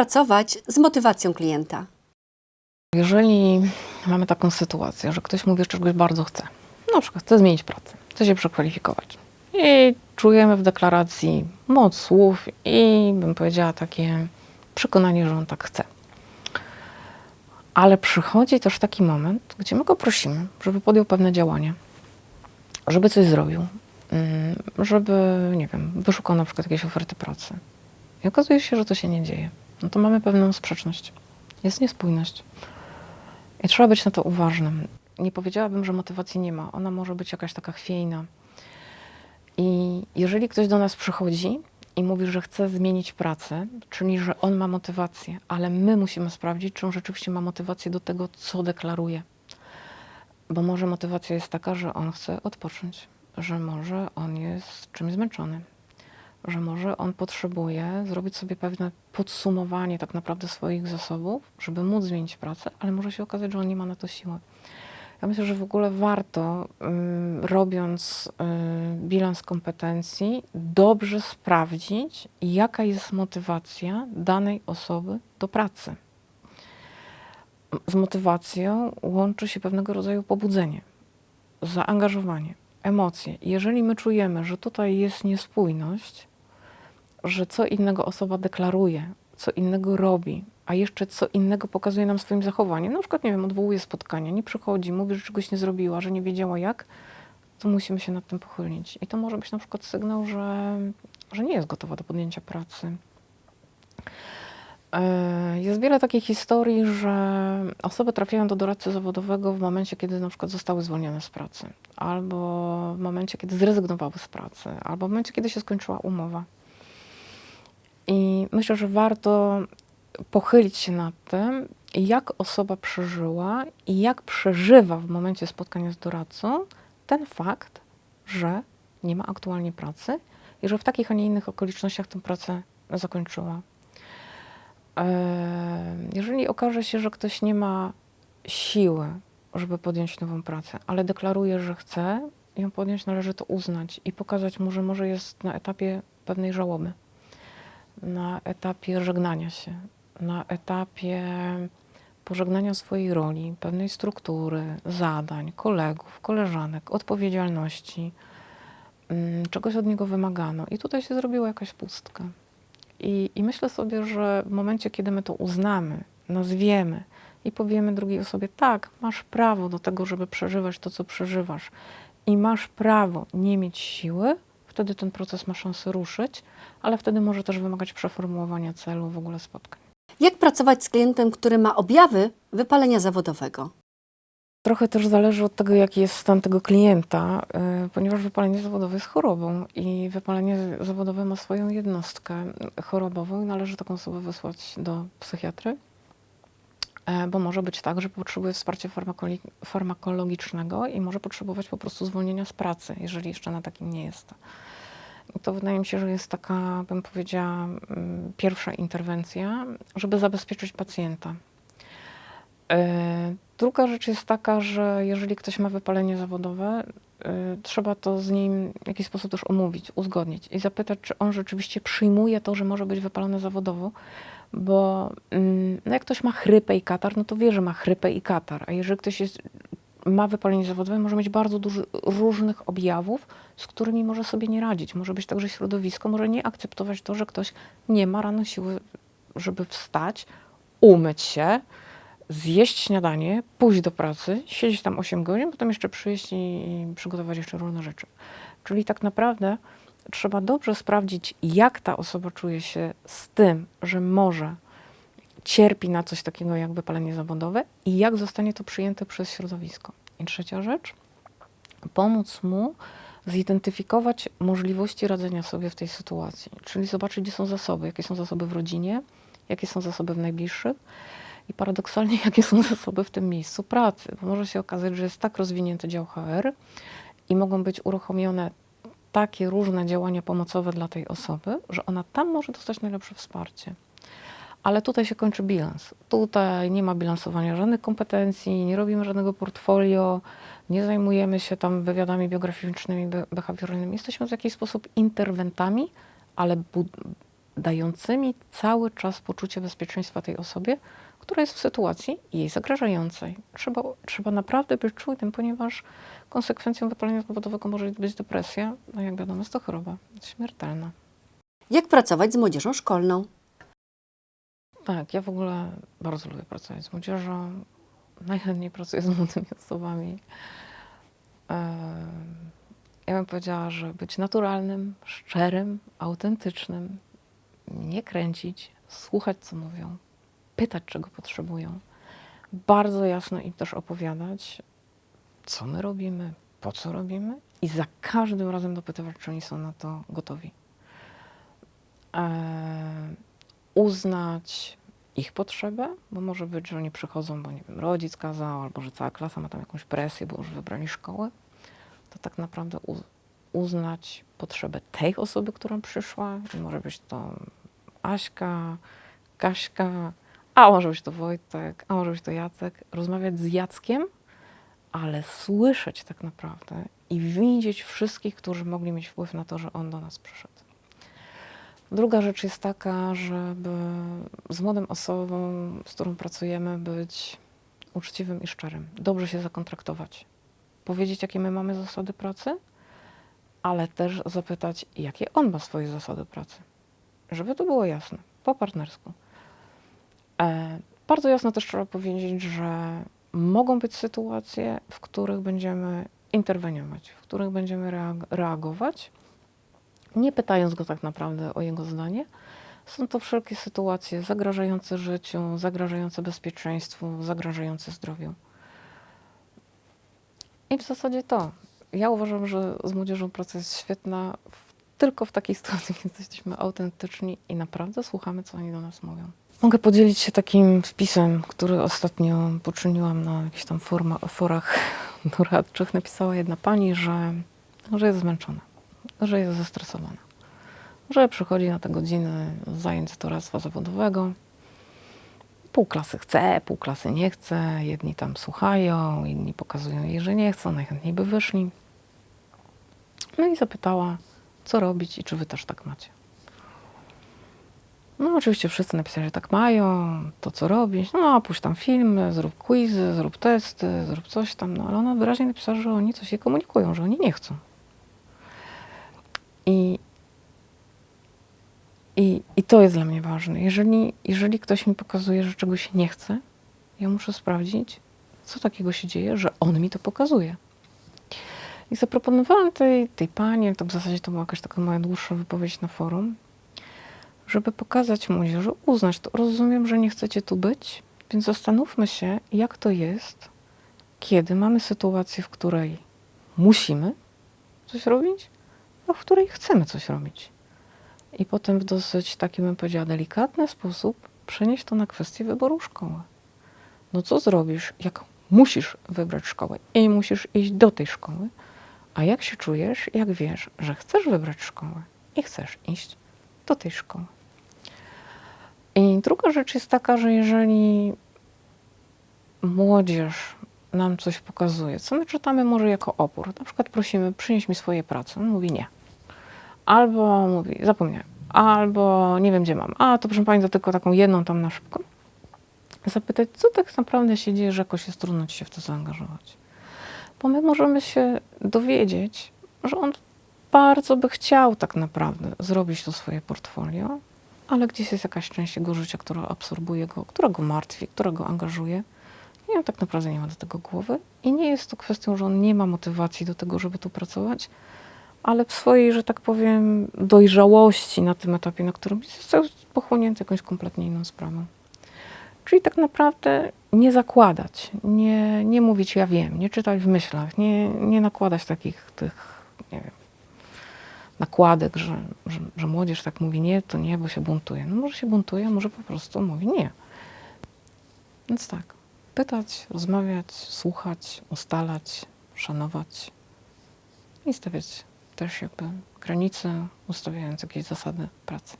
pracować z motywacją klienta? Jeżeli mamy taką sytuację, że ktoś mówi, że czegoś bardzo chce, na przykład chce zmienić pracę, chce się przekwalifikować i czujemy w deklaracji moc słów i bym powiedziała takie przekonanie, że on tak chce. Ale przychodzi też taki moment, gdzie my go prosimy, żeby podjął pewne działania, żeby coś zrobił, mm, żeby, nie wiem, wyszukał na przykład jakieś oferty pracy. I okazuje się, że to się nie dzieje. No to mamy pewną sprzeczność. Jest niespójność. I trzeba być na to uważnym. Nie powiedziałabym, że motywacji nie ma. Ona może być jakaś taka chwiejna. I jeżeli ktoś do nas przychodzi i mówi, że chce zmienić pracę, czyli że on ma motywację, ale my musimy sprawdzić, czy on rzeczywiście ma motywację do tego, co deklaruje. Bo może motywacja jest taka, że on chce odpocząć, że może on jest czymś zmęczony, że może on potrzebuje zrobić sobie pewne podsumowanie tak naprawdę swoich zasobów, żeby móc zmienić pracę, ale może się okazać, że on nie ma na to siły. Ja myślę, że w ogóle warto, ym, robiąc y, bilans kompetencji, dobrze sprawdzić, jaka jest motywacja danej osoby do pracy. Z motywacją łączy się pewnego rodzaju pobudzenie, zaangażowanie, emocje. Jeżeli my czujemy, że tutaj jest niespójność, że co innego osoba deklaruje, co innego robi, a jeszcze co innego pokazuje nam swoim zachowaniem, na przykład, nie wiem, odwołuje spotkania, nie przychodzi, mówi, że czegoś nie zrobiła, że nie wiedziała jak, to musimy się nad tym pochylić. I to może być na przykład sygnał, że, że nie jest gotowa do podjęcia pracy. E, Jest wiele takich historii, że osoby trafiają do doradcy zawodowego w momencie, kiedy na przykład zostały zwolnione z pracy, albo w momencie, kiedy zrezygnowały z pracy, albo w momencie, kiedy się skończyła umowa. I myślę, że warto pochylić się nad tym, jak osoba przeżyła i jak przeżywa w momencie spotkania z doradcą ten fakt, że nie ma aktualnie pracy i że w takich, a nie innych okolicznościach tę pracę zakończyła. E, Jeżeli okaże się, że ktoś nie ma siły, żeby podjąć nową pracę, ale deklaruje, że chce ją podjąć, należy to uznać i pokazać mu, że może jest na etapie pewnej żałoby, na etapie żegnania się, na etapie pożegnania swojej roli, pewnej struktury, zadań, kolegów, koleżanek, odpowiedzialności, mm, czegoś od niego wymagano. I tutaj się zrobiła jakaś pustka. I, I myślę sobie, że w momencie, kiedy my to uznamy, nazwiemy i powiemy drugiej osobie, tak, masz prawo do tego, żeby przeżywać to, co przeżywasz, i masz prawo nie mieć siły, wtedy ten proces ma szansę ruszyć, ale wtedy może też wymagać przeformułowania celu w ogóle spotkań. Jak pracować z klientem, który ma objawy wypalenia zawodowego? Trochę też zależy od tego, jaki jest stan tego klienta, y, ponieważ wypalenie zawodowe jest chorobą i wypalenie zawodowe ma swoją jednostkę chorobową i należy taką osobę wysłać do psychiatry, bo może być tak, że potrzebuje wsparcia farmakologicznego i może potrzebować po prostu zwolnienia z pracy, jeżeli jeszcze na takim nie jest. I to wydaje mi się, że jest taka, bym powiedziała, mm, pierwsza interwencja, żeby zabezpieczyć pacjenta. E, Druga rzecz jest taka, że jeżeli ktoś ma wypalenie zawodowe, y, trzeba to z nim w jakiś sposób też omówić, uzgodnić i zapytać, czy on rzeczywiście przyjmuje to, że może być wypalony zawodowo, bo mm, no jak ktoś ma chrypę i katar, no to wie, że ma chrypę i katar, a jeżeli ktoś jest, ma wypalenie zawodowe, może mieć bardzo dużo różnych objawów, z którymi może sobie nie radzić. Może być tak, że środowisko może nie akceptować to, że ktoś nie ma rano siły, żeby wstać, umyć się, zjeść śniadanie, pójść do pracy, siedzieć tam 8 godzin, potem jeszcze przyjść i przygotować jeszcze różne rzeczy. Czyli tak naprawdę trzeba dobrze sprawdzić, jak ta osoba czuje się z tym, że może cierpi na coś takiego jak wypalenie zawodowe i jak zostanie to przyjęte przez środowisko. I trzecia rzecz, pomóc mu zidentyfikować możliwości radzenia sobie w tej sytuacji, czyli zobaczyć, gdzie są zasoby, jakie są zasoby w rodzinie, jakie są zasoby w najbliższych i paradoksalnie, jakie są zasoby w tym miejscu pracy. Bo może się okazać, że jest tak rozwinięty dział HR i mogą być uruchomione takie różne działania pomocowe dla tej osoby, że ona tam może dostać najlepsze wsparcie. Ale tutaj się kończy bilans. Tutaj nie ma bilansowania żadnych kompetencji, nie robimy żadnego portfolio, nie zajmujemy się tam wywiadami biograficznymi, be- behawioralnymi. Jesteśmy w jakiś sposób interwentami, ale dającymi cały czas poczucie bezpieczeństwa tej osobie, która jest w sytuacji jej zagrażającej. Trzeba, trzeba naprawdę być czujnym, ponieważ konsekwencją wypalenia zawodowego może być depresja, no jak wiadomo jest to choroba śmiertelna. Jak pracować z młodzieżą szkolną? Tak, ja w ogóle bardzo lubię pracować z młodzieżą. Najchętniej pracuję z młodymi osobami. Ja bym powiedziała, że być naturalnym, szczerym, autentycznym, nie kręcić, słuchać, co mówią, pytać, czego potrzebują, bardzo jasno im też opowiadać, co my robimy, po co robimy i za każdym razem dopytywać, czy oni są na to gotowi. Em, uznać ich potrzebę, bo może być, że oni przychodzą, bo nie wiem, rodzic kazał, albo że cała klasa ma tam jakąś presję, bo już wybrali szkołę, to tak naprawdę uznać potrzebę tej osoby, która przyszła. I może być to Aśka, Kaśka, a może być to Wojtek, a może być to Jacek. Rozmawiać z Jackiem, ale słyszeć tak naprawdę i widzieć wszystkich, którzy mogli mieć wpływ na to, że on do nas przyszedł. Druga rzecz jest taka, żeby z młodą osobą, z którą pracujemy, być uczciwym i szczerym. Dobrze się zakontraktować. Powiedzieć, jakie my mamy zasady pracy, ale też zapytać, jakie on ma swoje zasady pracy. Żeby to było jasne, po partnersku. E, bardzo jasno też trzeba powiedzieć, że mogą być sytuacje, w których będziemy interweniować, w których będziemy reag- reagować, nie pytając go tak naprawdę o jego zdanie. Są to wszelkie sytuacje zagrażające życiu, zagrażające bezpieczeństwu, zagrażające zdrowiu. I w zasadzie to. Ja uważam, że z młodzieżą praca jest świetna tylko w takiej sytuacji, kiedy jesteśmy autentyczni i naprawdę słuchamy, co oni do nas mówią. Mogę podzielić się takim wpisem, który ostatnio poczyniłam na jakichś tam forma, forach doradczych. Napisała jedna pani, że, że jest zmęczona, że jest zestresowana, że przychodzi na te godziny zajęć doradztwa zawodowego. Pół klasy chce, pół klasy nie chce, jedni tam słuchają, inni pokazują jej, że nie chcą, najchętniej by wyszli. No i zapytała, co robić i czy wy też tak macie. No oczywiście wszyscy napisali, że tak mają, to co robić, no puść tam filmy, zrób quizy, zrób testy, zrób coś tam, no ale ona wyraźnie napisała, że oni coś jej komunikują, że oni nie chcą. I, i, i to jest dla mnie ważne. Jeżeli, jeżeli ktoś mi pokazuje, że czegoś nie chce, ja muszę sprawdzić, co takiego się dzieje, że on mi to pokazuje. I zaproponowałam tej, tej pani, to w zasadzie to była jakaś taka moja dłuższa wypowiedź na forum, żeby pokazać młodzieży, uznać to. Rozumiem, że nie chcecie tu być, więc zastanówmy się, jak to jest, kiedy mamy sytuację, w której musimy coś robić, a w której chcemy coś robić. I potem w dosyć taki, bym powiedziała, delikatny sposób przenieść to na kwestię wyboru szkoły. No co zrobisz, jak musisz wybrać szkołę i musisz iść do tej szkoły, a jak się czujesz, jak wiesz, że chcesz wybrać szkołę i chcesz iść do tej szkoły. I druga rzecz jest taka, że jeżeli młodzież nam coś pokazuje, co my czytamy może jako opór, na przykład prosimy, przynieś mi swoje prace, on mówi nie. Albo mówi, zapomniałem, albo nie wiem gdzie mam, a to proszę Pani, to tylko taką jedną tam na szybko. Zapytać, co tak naprawdę się dzieje, że jakoś jest trudno Ci się w to zaangażować. Bo my możemy się dowiedzieć, że on bardzo by chciał tak naprawdę zrobić to swoje portfolio, ale gdzieś jest jakaś część jego życia, która absorbuje go, która go martwi, która go angażuje. I on tak naprawdę nie ma do tego głowy. I nie jest to kwestią, że on nie ma motywacji do tego, żeby tu pracować, ale w swojej, że tak powiem, dojrzałości na tym etapie, na którym jest pochłonięty jakąś kompletnie inną sprawą. Czyli tak naprawdę nie zakładać, nie, nie mówić ja wiem, nie czytać w myślach, nie, nie nakładać takich tych, nie wiem, nakładek, że, że, że młodzież tak mówi nie, to nie, bo się buntuje. No może się buntuje, może po prostu mówi nie. Więc tak, pytać, rozmawiać, słuchać, ustalać, szanować i stawiać też jakby granice, ustawiając jakieś zasady pracy.